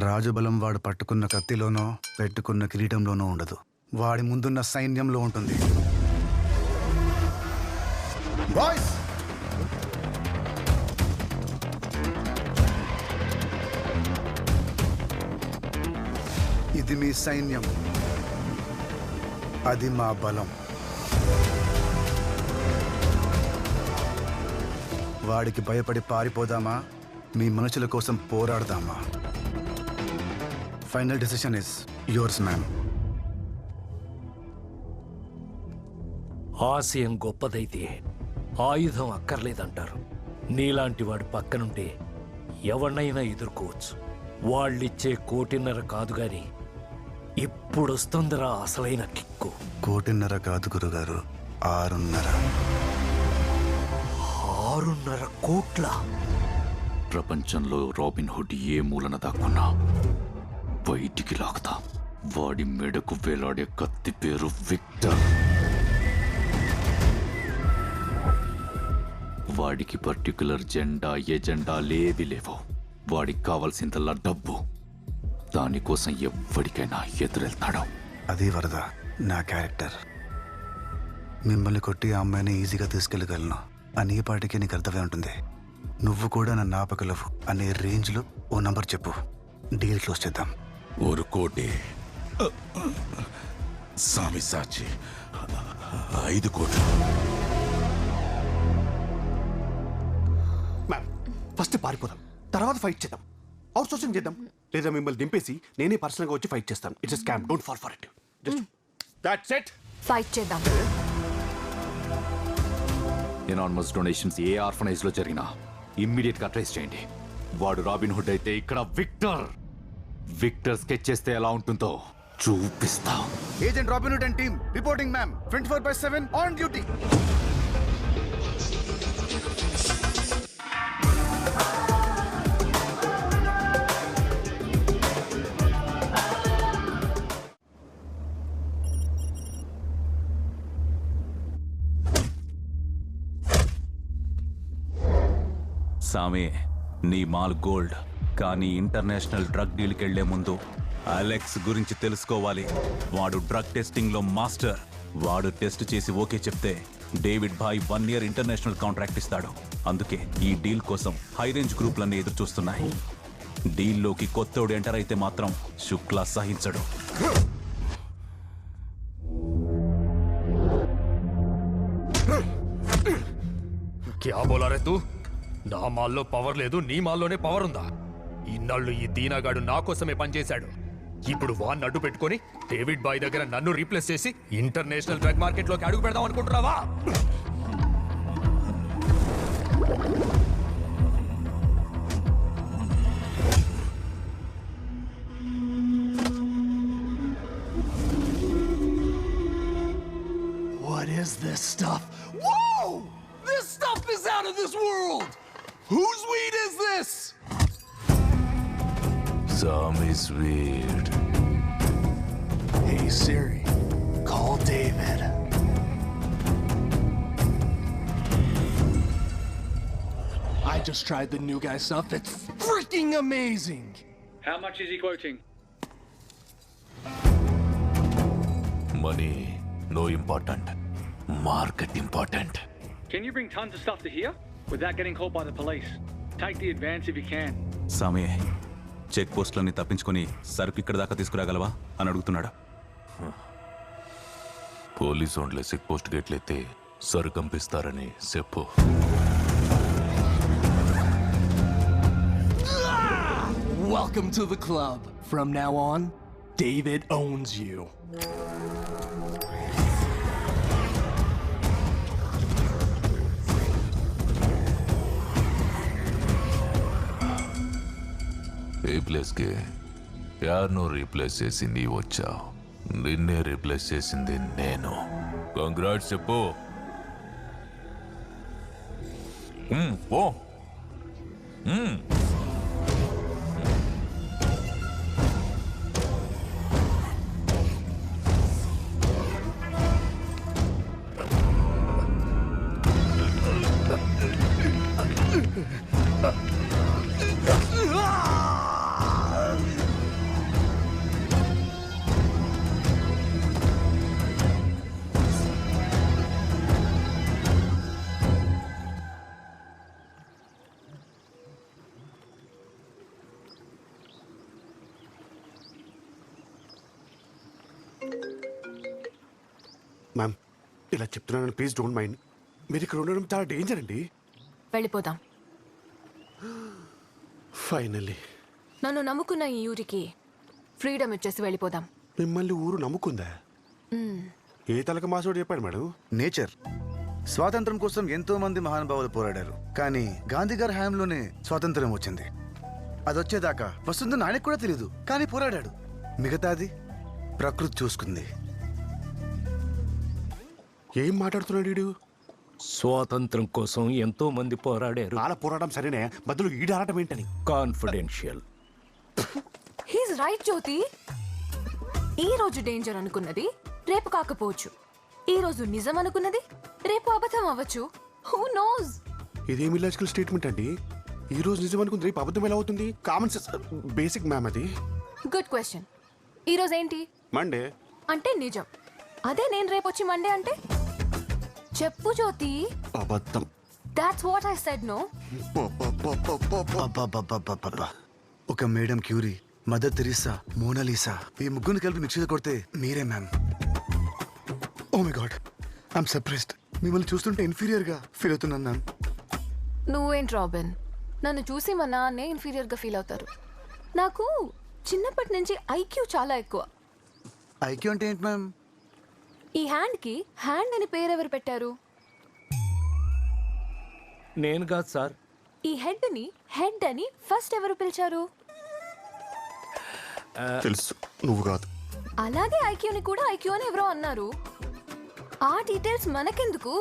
రాజబలం వాడు పట్టుకున్న కత్తిలోనో పెట్టుకున్న కిరీటంలోనో ఉండదు. వాడి ముందున్న సైన్యంలో ఉంటుంది. బాయ్స్! ఇది మీ సైన్యం. అది మా బలం. వాడికి భయపడి పారిపోదామా? మీ మనుషుల కోసం పోరాడదామా? Final decision is yours ma'am ఆశయం గొప్పదైతే ఆయుధం అక్కర్లేదంటారు. నీలాంటి వాడి పక్కనుంటే ఎవరినైనా ఎదుర్కోవచ్చు. వాళ్ళిచ్చే కోటిన్నర కాదు గాని ఇప్పుడొస్తుందిరా అసలైన కిక్కు. కోటిన్నర కాదు గురుగారు ఆరున్నర. ఆరున్నర కోట్ల? ప్రపంచంలో రాబిన్ హుడ్ ఏ మూలన దాక్కున్నా? బయటికి లాగుతా. వాడి మెడకు వేలాడే కత్తి పేరు విక్టర్. వాడికి పర్టికులర్ జెండా ఎజెండా లేవి లేవు. వాడికి కావాల్సిందల్లా డబ్బు. దానికోసం ఎవ్వడికైనా ఎదురెళ్తాడు. అది వరద నా క్యారెక్టర్. మిమ్మల్ని కొట్టి ఆ అమ్మాయిని ఈజీగా తీసుకెళ్ళగలను. అని ఈ పాటికి నీకు అర్థమై ఉంటుంది. నువ్వు కూడా నన్ను ఆపగలవు అనే రేంజ్లో ఓ నంబర్ చెప్పు. డీల్ క్లోజ్ చేద్దాం. ஒரு கோடி சாமி சாட்சி ఐదు కోట్లు మ్యామ్ ఫస్ట్ పారిపోదాం తర్వాత ఫైట్ చేద్దాం అవుట్ సోర్సింగ్ చేద్దాం లేదా మిమ్మల్ని దింపేసి నేనే పర్సనల్గా వచ్చి ఫైట్ చేస్తాను it's scam don't fall for it just that's it fight చేద్దాం ఎనార్మస్ డొనేషన్స్ ఏ ఆర్ఫనైజ్ లో జరిగినా ఇమ్మీడియట్ గా ట్రేస్ చేయండి వాడు రాబిన్ హుడ్ అయితే ఇక్కడ విక్టర్ విక్టర్ స్కెచ్ చేస్తే ఎలా ఉంటుందో చూపిస్తా. Agent Robin Hood and team reporting ma'am twenty four by seven on duty. సామే నీ మాల్ గోల్డ్. కానీ ఇంటర్నేషనల్ డ్రగ్ డీల్కి వెళ్ళే ముందు అలెక్స్ గురించి తెలుసుకోవాలి. వాడు డ్రగ్ టెస్టింగ్లో మాస్టర్. వాడు టెస్ట్ చేసి ఓకే చెప్తే డేవిడ్ భాయ్ వన్ ఇయర్ ఇంటర్నేషనల్ కాంట్రాక్ట్ ఇస్తాడు. అందుకే ఈ డీల్ కోసం హై రేంజ్ గ్రూప్లన్నీ ఎదురు చూస్తున్నాయి. డీల్లోకి కొత్తోడు ఎంటర్ అయితే మాత్రం శుక్లా సహించడు. క్యా బోలారే తూ? నా మాల్లో పవర్ లేదు నీ మాల్లోనే పవర్ ఉందా? ఇన్నాళ్ళు ఈ దీనాగాడు నా కోసమే పనిచేశాడు ఇప్పుడు వాన్ అడ్డు పెట్టుకొని డేవిడ్ బాయ్ దగ్గర నన్ను రీప్లేస్ చేసి ఇంటర్నేషనల్ డ్రగ్ మార్కెట్లోకి అడుగు పెడదాం అనుకుంటున్నావా What is this stuff? Whoa! This stuff is out of this world! Whose weed is this? Zombies weird. Hey Siri, call David. I just tried the new guy stuff. It's freaking amazing. How much is he quoting? Money, no important. Market important. Can you bring tons of stuff to here? Without getting caught by the police. Take the advance if you can. Samie, check పోస్ట్లన్నీ తప్పించుకొని సరుకు ఇక్కడ దాకా తీసుకురాగలవా అని అడుగుతున్నాడు police only check post గేట్లైతే సరుకు పంపిస్తారని చెప్పు Welcome to the club. From now on, David owns you. ఏ ప్లేస్కి యార్ను రీప్లేస్ చేసింది వచ్చావు. నిన్నే రీప్లేస్ చేసింది నేను. కంగ్రాట్స్ చెప్పు. మ్మ్, ఓ మ్యామ్ ఇలా చెప్తున్నాను ప్లీజ్ డోంట్ మైండ్ మీరు ఇక్కడ ఉండడం చాలా డేంజర్ అండి. వెళ్ళిపోదాం. ఫైనల్లీ నన్ను నమ్ముకున్న ఈ ఊరికి ఫ్రీడమ్ ఇచ్చేసి వెళ్ళిపోదాం. మిమ్మల్ని ఊరు నమ్ముకుందా? ఏ తలక మాసోడు చెప్పాడు మేడం? నేచర్. స్వాతంత్రం కోసం ఎంతో మంది మహానుభావులు పోరాడారు. కానీ గాంధీ గారి హయాంలోనే స్వాతంత్రం వచ్చింది. అది వచ్చేదాకా వస్తుందని ఆయనకు కూడా తెలియదు కానీ పోరాడాడు. మిగతాది ప్రకృతి చూసుకుంది. ఏం మాట్లాడుతున్నాడు వీడు? స్వాతంత్రం కోసం ఎంతో మంది పోరాడారు. నాల పోరాటం సరేనే బదులు ఈడాడటం ఏంటని? కాన్ఫిడెన్షియల్ హీస్ రైట్ జ్యోతి ఈ రోజు డేంజర్ అనుకున్నది రేపు కాకపోవచ్చు. ఈ రోజు నిజం అనుకున్నది రేపు అబద్ధం అవ్వచ్చు. హూ నోస్ ఇదేం ఇలాజికల్ స్టేట్మెంట్ అండి? ఈ రోజు నిజం అనుకుంది రేపు అబద్ధం ఎలా అవుతుంది? కామన్ సెన్స్ బేసిక్ మ్యామ్ అది. గుడ్ క్వశ్చన్ ఈ రోజు ఏంటి? మండే అంటే నిజం. అదే నేను రేపు వచ్చి మండే అంటే? చెప్పు జ్యోతి. అబద్ధం. That's what I said no అబ్బబ్బబ్బబ్బబ్బబ్బ. ఒక madam Curie Mother Teresa Mona Lisa ఈ ముగ్గురిని కలిపి మిక్సీలో కొడితే మీరే ma'am. Oh my God I'm surprised మిమ్మల్ని చూస్తుంటే ఇన్ఫీరియర్గా ఫీల్ అవుతున్నాను మ్యామ్. నువ్వేంటి రాబిన్? నన్ను చూసి మా నాన్నే ఇన్ఫీరియర్గా ఫీల్ అవుతారు. నాకు చిన్నప్పటి నుంచి ఐక్యూ చాలా ఎక్కువ. ఐక్యూ అంటే ఏంటి మ్యామ్? ఈ హ్యాండ్కి హ్యాండ్ అని పేరు ఎవరు పెట్టారు? నేను కాదు సార్. ఈ హెడ్ని హెడ్ అని ఫస్ట్ ఎవరు పిలిచారు? తెలుసు. నువ్వు కాదు. అలాగే ఐక్యూని కూడా ఐక్యూ అని ఎవరో అన్నారు. ఆ డీటెయిల్స్ మనకెందుకు?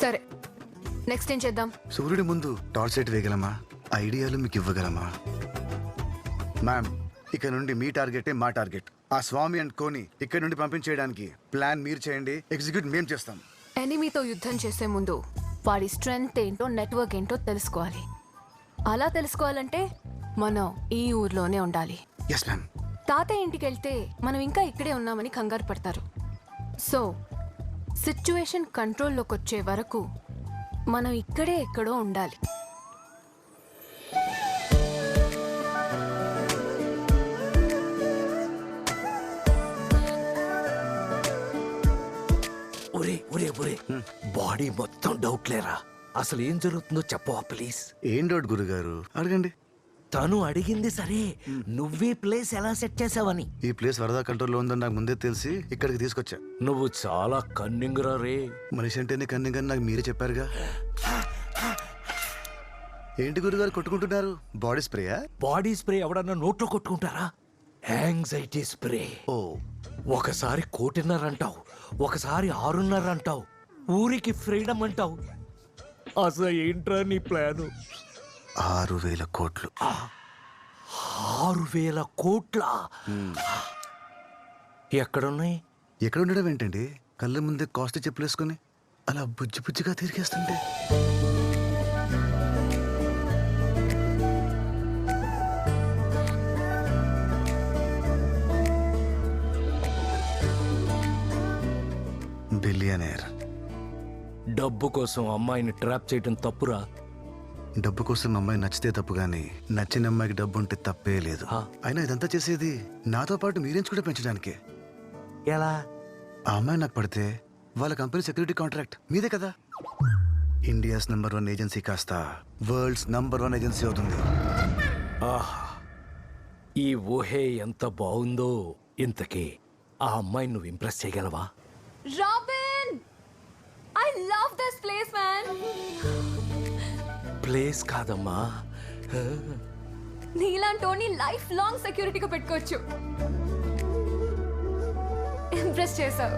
సరే నెక్స్ట్ ఏం చేద్దాం? సూర్యుడి ముందు టార్చ్ లైట్ వేయగలమా? ఐడియాలు మీకు ఇవ్వగలమా? మ్యామ్ ఇక నుండి మీ టార్గెటే మా టార్గెట్. ఆ స్వామి అండ్ కోని ఇక్కడ నుండి పంపించేయడానికి ప్లాన్ మీరు చేయండి ఎగ్జిక్యూట్ మేము చేస్తాం. ఎనిమీతో యుద్ధం చేసే ముందు వాడి స్ట్రెంగ్త్ ఏంటో నెట్వర్క్ ఏంటో తెలుసుకోవాలి. అలా తెలుసుకోవాలంటే మనం ఈ ఊర్లోనే ఉండాలి. ఎస్ మ్యామ్ తాతయ్య ఇంటికి వెళ్తే మనం ఇంకా ఇక్కడే ఉన్నామని కంగారు పడతారు. సో సిచ్యువేషన్ కంట్రోల్లోకి వచ్చే వరకు మనం ఇక్కడే ఎక్కడో ఉండాలి. ఒరే ఒరే ఒరే బాడీ మొత్తం డౌట్ లేరా? అసలు ఏం జరుగుతుందో చెప్పవా ప్లీజ్ ఏం డౌట్ గురుగారు? అడగండి. తను అడిగింది సరే. నువ్వే ప్లేస్ ఎలా సెట్ చేసావని. ఈ ప్లేస్ వరదా కంట్రోల్లో ఉందని నాకు ముందే తెలిసి ఇక్కడికి తీసుకొచ్చా. నువ్వు చాలా కన్నింగ్ రా. రే మనిషి అంటేనే కన్నింగ్ అని నాకు మీరే చెప్పారుగా. ఏంటి గురుగారు కొట్టుకుంటున్నారు? బాడీ స్ప్రేయా? బాడీ స్ప్రే ఎవడన్నా నోట్లో కొట్టుకుంటారా? యాంగ్జైటీ స్ప్రే ఓ. ఒకసారి కోటిన్నర అంటావు ఒకసారి ఆరున్నర అంటావు ఊరికి ఫ్రీడమ్ అంటావు. అసలు ఏంట్రా నీ ప్లాను? ఆరు వేల కోట్లు. ఆరు వేల కోట్ల? ఎక్కడున్నాయి? ఎక్కడ ఉండడం ఏంటండి? కళ్ళ ముందే కాస్ట్ చెప్పులేసుకొని అలా బుజ్జి బుజ్జిగా తిరిగేస్తుంటే. బిలియనేర్. డబ్బు కోసం అమ్మాయిని ట్రాప్ చేయడం తప్పురా? డబ్బు కోసం అమ్మాయి నచ్చితే తప్పు కానీ నచ్చిన అమ్మాయికి డబ్బు ఉంటే తప్పే లేదు. ఆ. అయినా ఇదంతా చేసేది నాతో పాటు మీరేంచి కూడా పెంచడానికే? ఎలా? ఆ అమ్మాయి నాకు పడితే వాళ్ళ కంపెనీ సెక్యూరిటీ కాంట్రాక్ట్ మీదే కదా? ఇండియాస్ నంబర్ వన్ ఏజెన్సీ కాస్త వరల్డ్స్ నంబర్ వన్ ఏజెన్సీ అవుతుంది. ఆహా. ఈ ఊహే ఎంత బాగుందో ఇంతకీ ఆ అమ్మాయిని నువ్వు ఇంప్రెస్ చేయగలవా? Robin I love this place man place కాదమ్మా. నీలాంటోని లైఫ్ లాంగ్ సెక్యూరిటీగా పెట్టుకోవచ్చు. ఇంప్రెస్ చేసావు